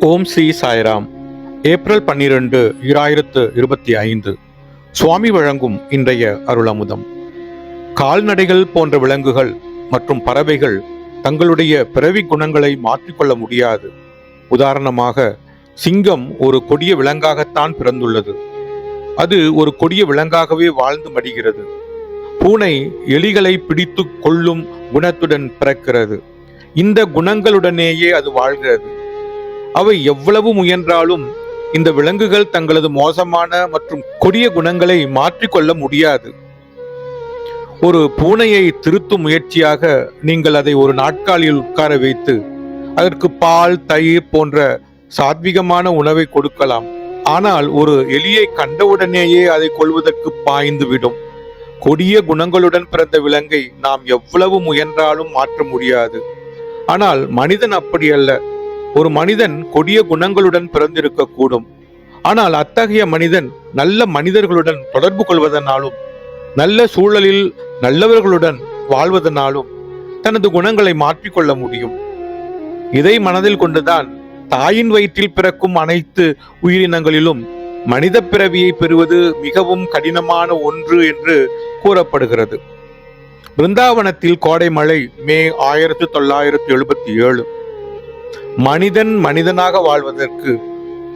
ஓம் Sri Sairam. April பன்னிரண்டு இராயிரத்து இருபத்தி ஐந்து. சுவாமி வழங்கும் இன்றைய அருளமுதம். கால்நடைகள் போன்ற விலங்குகள் மற்றும் பறவைகள் தங்களுடைய பிறவி குணங்களை மாற்றிக்கொள்ள முடியாது. உதாரணமாக சிங்கம் ஒரு கொடிய விலங்காகத்தான் பிறந்துள்ளது. அது ஒரு கொடிய விலங்காகவே வாழ்ந்து மடிகிறது. பூனை எலிகளை பிடித்து கொள்ளும் குணத்துடன் பிறக்கிறது. இந்த குணங்களுடனேயே அது வாழ்கிறது. அவை எவ்வளவு முயன்றாலும் இந்த விலங்குகள் தங்களது மோசமான மற்றும் கொடிய குணங்களை மாற்றிக்கொள்ள முடியாது. ஒரு பூனையை திருத்தும் முயற்சியாக நீங்கள் அதை ஒரு நாட்காலியில் உட்கார வைத்து அதற்கு பால் தயிர் போன்ற சாத்விகமான உணவை கொடுக்கலாம். ஆனால் ஒரு எலியை கண்டவுடனேயே அதை கொள்வதற்கு பாய்ந்துவிடும். கொடிய குணங்களுடன் பிறந்த விலங்கை நாம் எவ்வளவு முயன்றாலும் மாற்ற முடியாது. ஆனால் மனிதன் அப்படி அல்ல. ஒரு மனிதன் கொடிய குணங்களுடன் பிறந்திருக்க கூடும் ஆனால் அத்தகைய மனிதன் நல்ல மனிதர்களுடன் தொடர்பு கொள்வதனாலும் நல்ல சூழலில் நல்லவர்களுடன் வாழ்வதனாலும் தனது குணங்களை மாற்றிக்கொள்ள முடியும். இதை மனதில் கொண்டுதான் தாயின் வயிற்றில் பிறக்கும் அனைத்து உயிரினங்களிலும் மனித பிறவியை பெறுவது மிகவும் கடினமான ஒன்று என்று கூறப்படுகிறது. பிருந்தாவனத்தில் கோடை மழை மே ஆயிரத்தி தொள்ளாயிரத்தி எழுபத்தி ஏழு. மனிதன் மனிதனாக வாழ்வதற்கு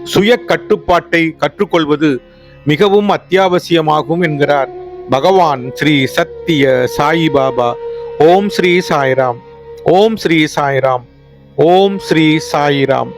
சுய கட்டுப்பாட்டை கற்றுக்கொள்வது மிகவும் அத்தியாவசியமாகும் என்கிறார் பகவான் ஸ்ரீ சத்திய சாயி பாபா. ஓம் ஸ்ரீ சாய்ராம். ஓம் ஸ்ரீ சாய்ராம். ஓம் ஸ்ரீ சாய்ராம்.